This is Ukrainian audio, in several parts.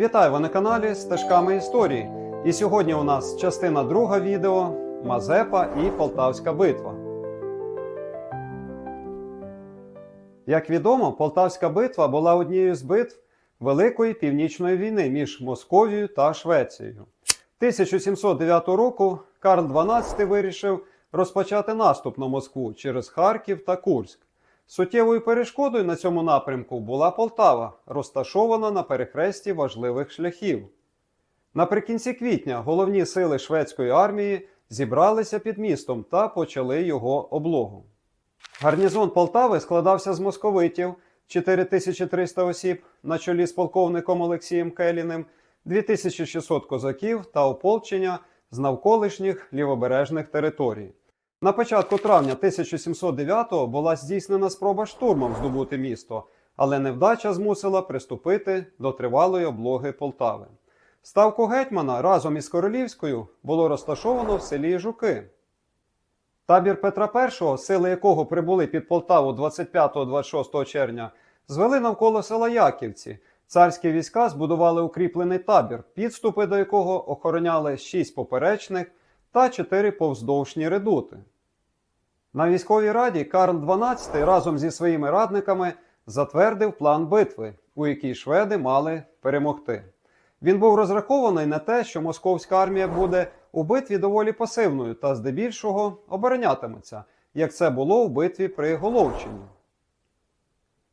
Вітаю ви на каналі Стежками історії. І сьогодні у нас частина друга відео Мазепа і Полтавська битва. Як відомо, Полтавська битва була однією з битв Великої північної війни між Московією та Швецією. 1709 року Карл XII вирішив розпочати наступ на Москву через Харків та Курськ. Суттєвою перешкодою на цьому напрямку була Полтава, розташована на перехресті важливих шляхів. Наприкінці квітня головні сили шведської армії зібралися під містом та почали його облогу. Гарнізон Полтави складався з московитів 4300 осіб на чолі з полковником Олексієм Келіним, 2600 козаків та ополчення з навколишніх лівобережних територій. На початку травня 1709-го була здійснена спроба штурмом здобути місто, але невдача змусила приступити до тривалої облоги Полтави. Ставку гетьмана разом із Королівською було розташовано в селі Жуки. Табір Петра І, сили якого прибули під Полтаву 25-26 червня, звели навколо села Яківці. Царські війська збудували укріплений табір, підступи до якого охороняли 6 поперечних та 4 повздовжні редути. На військовій раді Карл XII разом зі своїми радниками затвердив план битви, у якій шведи мали перемогти. Він був розрахований на те, що московська армія буде у битві доволі пасивною та здебільшого оборонятиметься, як це було у битві при Головчині.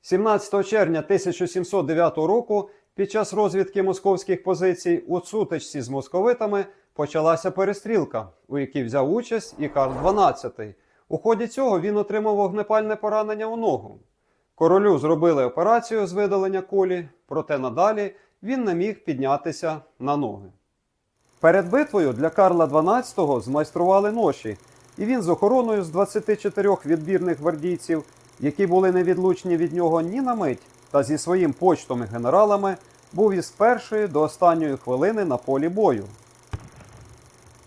17 червня 1709 року під час розвідки московських позицій у сутичці з московитами почалася перестрілка, у якій взяв участь і Карл XII. У ході цього він отримав вогнепальне поранення у ногу. Королю зробили операцію з видалення кулі, проте надалі він не міг піднятися на ноги. Перед битвою для Карла XII змайстрували ноші, і він з охороною з 24 відбірних гвардійців, які були невідлучні від нього ні на мить, та зі своїм почтом і генералами був із першої до останньої хвилини на полі бою.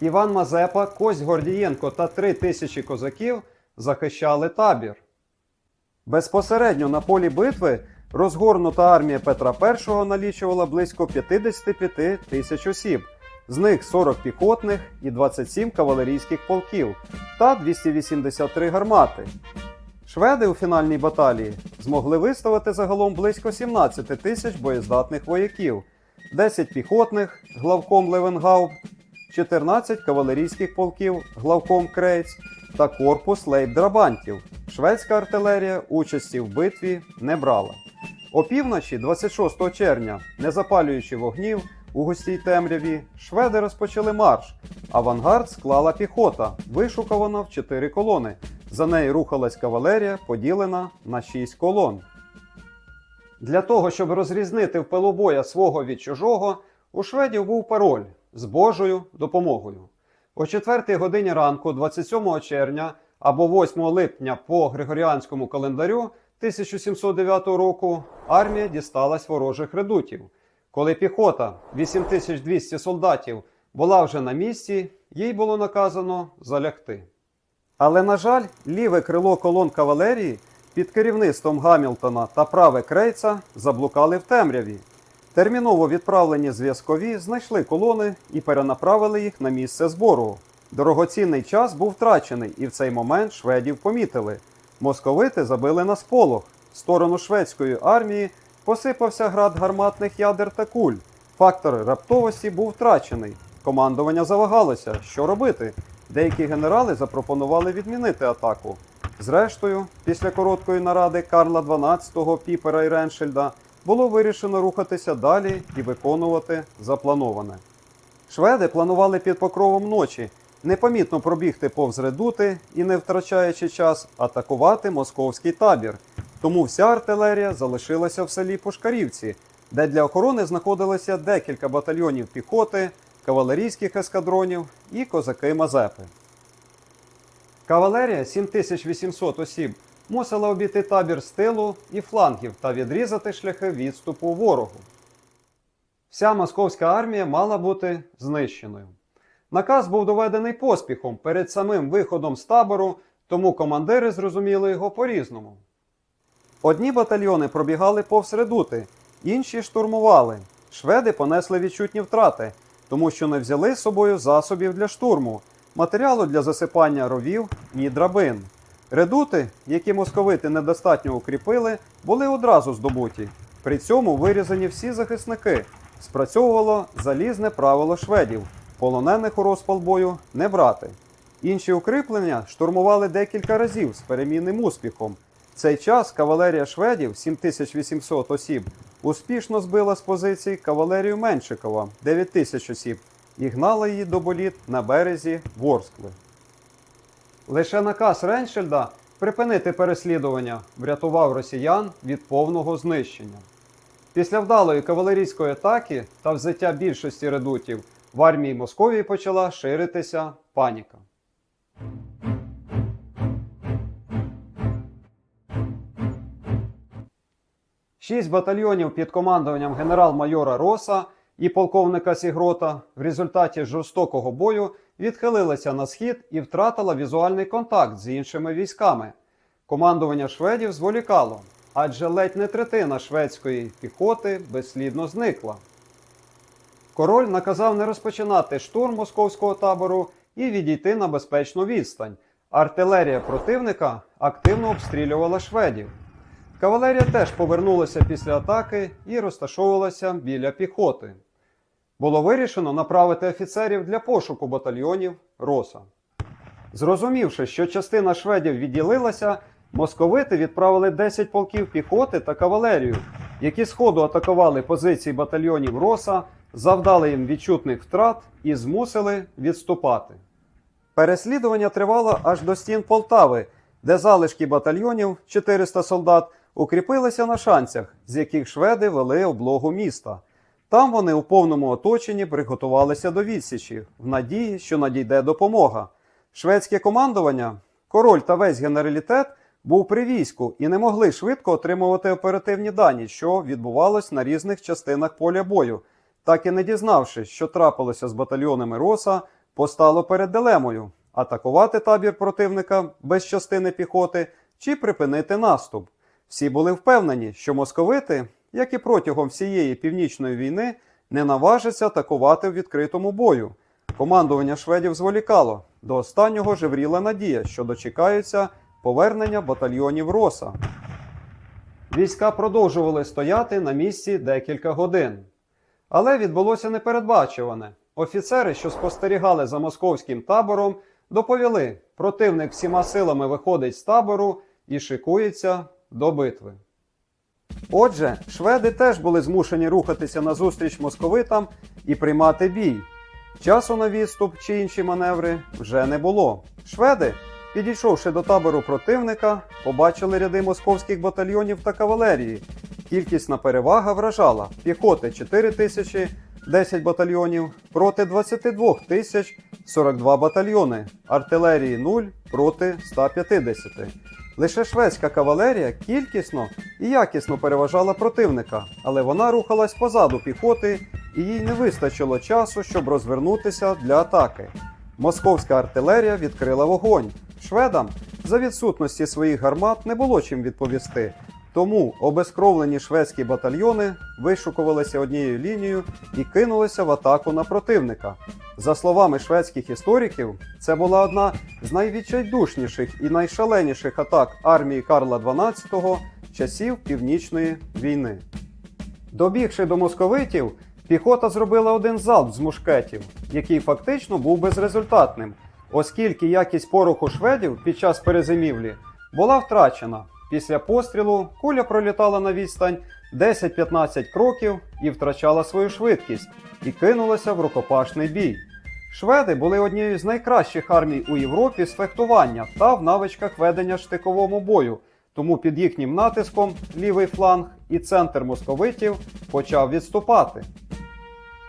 Іван Мазепа, Кость Гордієнко та три тисячі козаків захищали табір. Безпосередньо на полі битви розгорнута армія Петра І налічувала близько 55 тисяч осіб, з них 40 піхотних і 27 кавалерійських полків та 283 гармати. Шведи у фінальній баталії змогли виставити загалом близько 17 тисяч боєздатних вояків, 10 піхотних главком Левенгауб, 14 кавалерійських полків главком Крейц та корпус лейб-драбантів. Шведська артилерія участі в битві не брала. Опівночі, 26 червня, не запалюючи вогнів у густій темряві, шведи розпочали марш. Авангард склала піхота, вишукувана в чотири колони. За нею рухалась кавалерія, поділена на шість колон. Для того, щоб розрізнити в пилобоя свого від чужого, у шведів був пароль з Божою допомогою. О 4 годині ранку, 27 червня або 8 липня по Григоріанському календарю 1709 року, армія дісталась ворожих редутів. Коли піхота 8200 солдатів була вже на місці, їй було наказано залягти. Але, на жаль, ліве крило колон кавалерії під керівництвом Гамілтона та праве крейца заблукали в темряві. Терміново відправлені зв'язкові знайшли колони і перенаправили їх на місце збору. Дорогоцінний час був втрачений, і в цей момент шведів помітили. Московити забили на сполох. В сторону шведської армії посипався град гарматних ядер та куль. Фактор раптовості був втрачений. Командування завагалося, що робити. Деякі генерали запропонували відмінити атаку. Зрештою, після короткої наради Карла XII, Піпера і Реншельда було вирішено рухатися далі і виконувати заплановане. Шведи планували під покровом ночі непомітно пробігти повз редути і, не втрачаючи час, атакувати московський табір. Тому вся артилерія залишилася в селі Пушкарівці, де для охорони знаходилося декілька батальйонів піхоти, кавалерійських ескадронів і козаки Мазепи. Кавалерія 7800 осіб мусила обійти табір з тилу і флангів та відрізати шляхи відступу ворогу. Вся московська армія мала бути знищеною. Наказ був доведений поспіхом перед самим виходом з табору, тому командири зрозуміли його по-різному. Одні батальйони пробігали повз редути, інші штурмували. Шведи понесли відчутні втрати, тому що не взяли з собою засобів для штурму, матеріалу для засипання ровів і драбин. Редути, які московити недостатньо укріпили, були одразу здобуті. При цьому вирізані всі захисники. Спрацьовувало залізне правило шведів полонених у розпал бою не брати. Інші укріплення штурмували декілька разів з перемінним успіхом. В цей час кавалерія шведів 7800 осіб успішно збила з позицій кавалерію Меншикова 9000 осіб і гнала її до боліт на березі Ворскли. Лише наказ Реншельда припинити переслідування врятував росіян від повного знищення. Після вдалої кавалерійської атаки та взяття більшості редутів в армії Московії почала ширитися паніка. Шість батальйонів під командуванням генерал-майора Роса і полковника Сігрота в результаті жорстокого бою відхилилися на схід і втратила візуальний контакт з іншими військами. Командування шведів зволікало, адже ледь не третина шведської піхоти безслідно зникла. Король наказав не розпочинати штурм московського табору і відійти на безпечну відстань. Артилерія противника активно обстрілювала шведів. Кавалерія теж повернулася після атаки і розташовувалася біля піхоти. Було вирішено направити офіцерів для пошуку батальйонів Роса. Зрозумівши, що частина шведів відділилася, московити відправили 10 полків піхоти та кавалерію, які сходу атакували позиції батальйонів Роса, завдали їм відчутних втрат і змусили відступати. Переслідування тривало аж до стін Полтави, де залишки батальйонів 400 солдат укріпилися на шанцях, з яких шведи вели облогу міста. Там вони у повному оточенні приготувалися до відсічі, в надії, що надійде допомога. Шведське командування, король та весь генералітет був при війську і не могли швидко отримувати оперативні дані, що відбувалось на різних частинах поля бою. Так і не дізнавшись, що трапилося з батальйонами Роса, постало перед дилемою атакувати табір противника без частини піхоти чи припинити наступ. Всі були впевнені, що московити, як і протягом всієї північної війни, не наважаться атакувати в відкритому бою. Командування шведів зволікало. До останнього жевріла надія, що дочекаються повернення батальйонів Роса. Війська продовжували стояти на місці декілька годин. Але відбулося непередбачуване. Офіцери, що спостерігали за московським табором, доповіли, противник всіма силами виходить з табору і шикується до битви. Отже, шведи теж були змушені рухатися назустріч московитам і приймати бій. Часу на відступ чи інші маневри вже не було. Шведи, підійшовши до табору противника, побачили ряди московських батальйонів та кавалерії. Кількісна перевага вражала піхоти 4 тисячі, 10 батальйонів проти 22 тисяч 42 батальйони, артилерії 0 проти 150. Лише шведська кавалерія кількісно і якісно переважала противника, але вона рухалась позаду піхоти, і їй не вистачило часу, щоб розвернутися для атаки. Московська артилерія відкрила вогонь. Шведам за відсутності своїх гармат не було чим відповісти. Тому обезкровлені шведські батальйони вишукувалися однією лінією і кинулися в атаку на противника. За словами шведських істориків, це була одна з найвідчайдушніших і найшаленіших атак армії Карла XII часів Північної війни. Добігши до московитів, піхота зробила один залп з мушкетів, який фактично був безрезультатним, оскільки якість пороху шведів під час перезимівлі була втрачена. Після пострілу куля пролітала на відстань 10-15 кроків і втрачала свою швидкість і кинулася в рукопашний бій. Шведи були однією з найкращих армій у Європі з фехтування та в навичках ведення штиковому бою, тому під їхнім натиском лівий фланг і центр московитів почав відступати.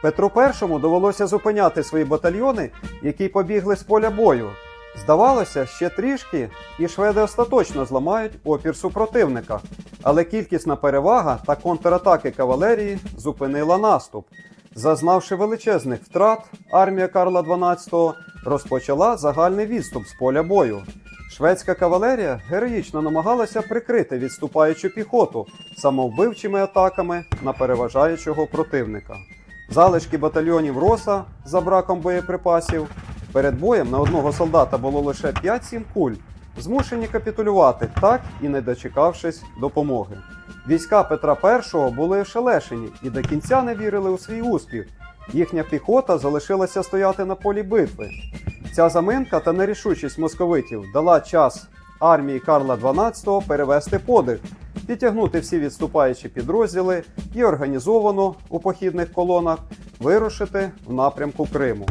Петру І довелося зупиняти свої батальйони, які побігли з поля бою. Здавалося, ще трішки, і шведи остаточно зламають опір супротивника, але кількісна перевага та контратаки кавалерії зупинила наступ. Зазнавши величезних втрат, армія Карла XII розпочала загальний відступ з поля бою. Шведська кавалерія героїчно намагалася прикрити відступаючу піхоту самовбивчими атаками на переважаючого противника. Залишки батальйонів Роса за браком боєприпасів. Перед боєм на одного солдата було лише 5-7 куль, змушені капітулювати, так і не дочекавшись допомоги. Війська Петра І були ошелешені і до кінця не вірили у свій успіх. Їхня піхота залишилася стояти на полі битви. Ця заминка та нерішучість московитів дала час армії Карла XII перевести подих, підтягнути всі відступаючі підрозділи і організовано у похідних колонах вирушити в напрямку Криму.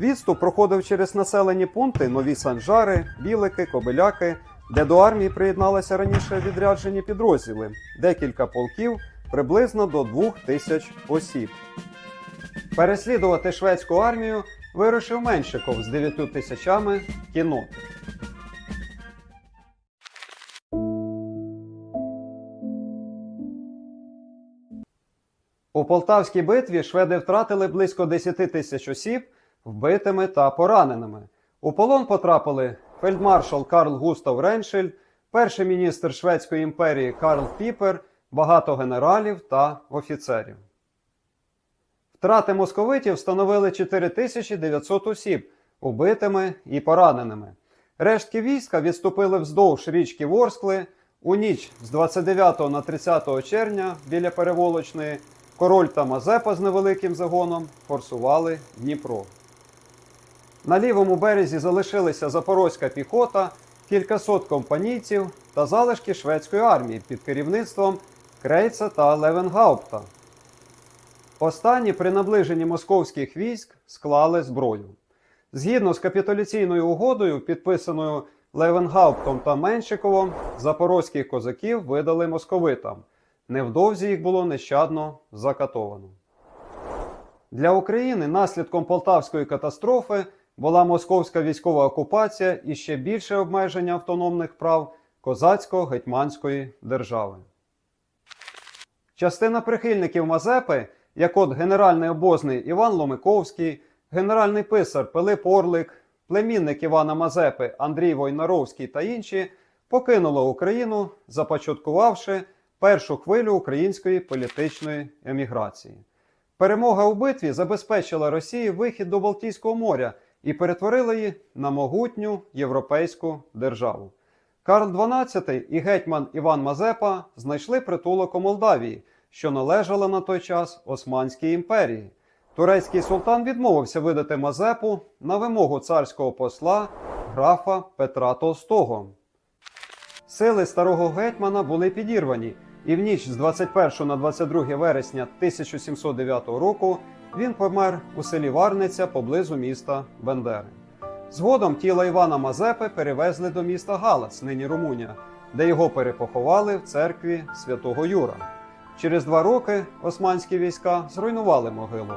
Відступ проходив через населені пункти Нові Санжари, Білики, Кобиляки, де до армії приєдналися раніше відряджені підрозділи, декілька полків, приблизно до двох тисяч осіб. Переслідувати шведську армію вирушив Меншиков з 9 тисячами кінот. У Полтавській битві шведи втратили близько 10 тисяч осіб вбитими та пораненими. У полон потрапили фельдмаршал Карл Густав Реншель, перший міністр Шведської імперії Карл Піпер, багато генералів та офіцерів. Втрати московитів становили 4900 осіб, убитими і пораненими. Рештки війська відступили вздовж річки Ворскли у ніч з 29 на 30 червня біля переволочної. Король та Мазепа з невеликим загоном форсували Дніпро. На лівому березі залишилися запорозька піхота, кількасот компанійців та залишки шведської армії під керівництвом Крейца та Левенгаупта. Останні при наближенні московських військ склали зброю. Згідно з капітуляційною угодою, підписаною Левенгауптом та Меншиковим, запорозьких козаків видали московитам. Невдовзі їх було нещадно закатовано. Для України наслідком Полтавської катастрофи була московська військова окупація і ще більше обмеження автономних прав козацько-гетьманської держави. Частина прихильників Мазепи, як от генеральний обозний Іван Ломиковський, генеральний писар Пилип Орлик, племінник Івана Мазепи Андрій Войнаровський та інші, покинула Україну, започаткувавши першу хвилю української політичної еміграції. Перемога у битві забезпечила Росії вихід до Балтійського моря і перетворила її на могутню європейську державу. Карл XII і гетьман Іван Мазепа знайшли притулок у Молдавії, що належала на той час Османській імперії. Турецький султан відмовився видати Мазепу на вимогу царського посла графа Петра Толстого. Сили старого гетьмана були підірвані, і в ніч з 21 на 22 вересня 1709 року він помер у селі Варниця поблизу міста Бендери. Згодом тіло Івана Мазепи перевезли до міста Галац, нині Румунія, де його перепоховали в церкві святого Юра. Через два роки османські війська зруйнували могилу.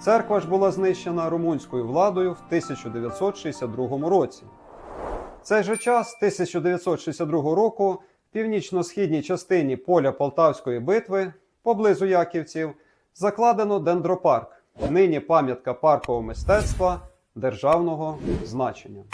Церква ж була знищена румунською владою в 1962 році. Цей же час, 1962 року, в північно-східній частині поля Полтавської битви, поблизу Яківців, закладено дендропарк, нині пам'ятка паркового мистецтва державного значення.